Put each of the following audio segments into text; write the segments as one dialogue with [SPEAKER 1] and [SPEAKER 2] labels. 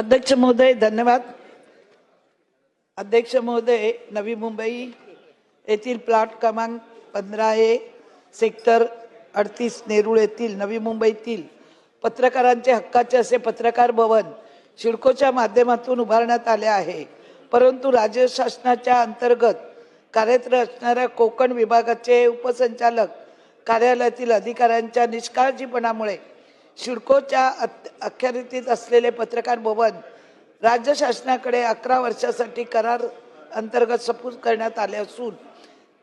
[SPEAKER 1] अध्यक्ष महोदय धन्यवाद. अध्यक्ष महोदय नवी मुंबई येथील प्लॉट क्रमांक पंधरा ए सेक्टर अडतीस नेरूळ येथील नवी मुंबईतील पत्रकारांचे हक्काचे असे पत्रकार भवन शिडकोच्या माध्यमातून उभारण्यात आले आहे. परंतु राज्य शासनाच्या अंतर्गत कार्यरत असणाऱ्या कोकण विभागाचे उपसंचालक कार्यालयातील अधिकाऱ्यांच्या निष्काळजीपणामुळे शिडकोच्या अत- अखत्यारीत असलेले पत्रकार भवन राज्य शासनाकडे अकरा वर्षासाठी करार अंतर्गत सपूर करण्यात आले असून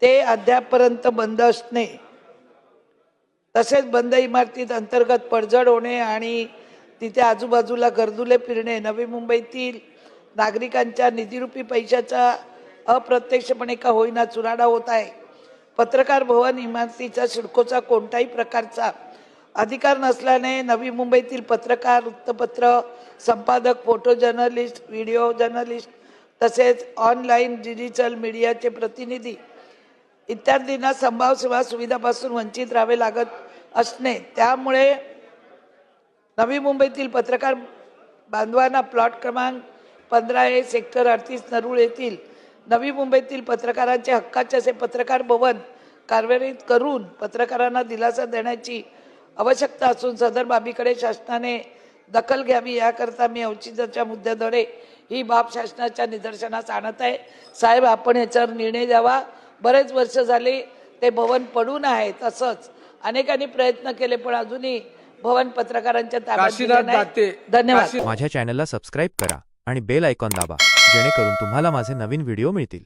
[SPEAKER 1] ते अद्यापपर्यंत बंद असणे तसेच बंद इमारतीत अंतर्गत पडझड होणे आणि तिथे आजूबाजूला गर्दुले फिरणे नवी मुंबईतील नागरिकांच्या निधीरूपी पैशाचा अप्रत्यक्षपणे का होईना चुराडा होत आहे. पत्रकार भवन इमारतीचा सिडकोचा कोणताही प्रकारचा अधिकार नसल्याने नवी मुंबईतील पत्रकार वृत्तपत्र संपादक फोटो जर्नलिस्ट व्हिडिओ जर्नलिस्ट तसेच ऑनलाईन डिजिटल मीडियाचे प्रतिनिधी इत्यादींना संभाव सेवा सुविधापासून वंचित राहावे लागत असणे. त्यामुळे नवी मुंबईतील पत्रकार बांधवांना प्लॉट क्रमांक पंधरा ए सेक्टर अडतीस नरूळ येथील नवी मुंबईतील पत्रकारांचे हक्काचे असे पत्रकार भवन कार्यान्वित करून पत्रकारांना दिलासा देण्याची आवश्यकता असून सदर बाबीकडे शासनाने दखल घ्यावी याकरता मी औचित्याच्या मुद्द्याद्वारे ही बाब शासनाच्या निदर्शनास आणत आहे. साहेब आपण याच्यावर निर्णय द्यावा. बरेच वर्ष झाले ते भवन पडून आहे तसंच अनेकांनी प्रयत्न केले पण अजूनही भवन पत्रकारांच्या ताब्यात धन्यवाद.
[SPEAKER 2] माझ्या चॅनलला सबस्क्राईब करा आणि बेल आयकॉन दाबा जेणेकरून तुम्हाला माझे नवीन व्हिडिओ मिळतील.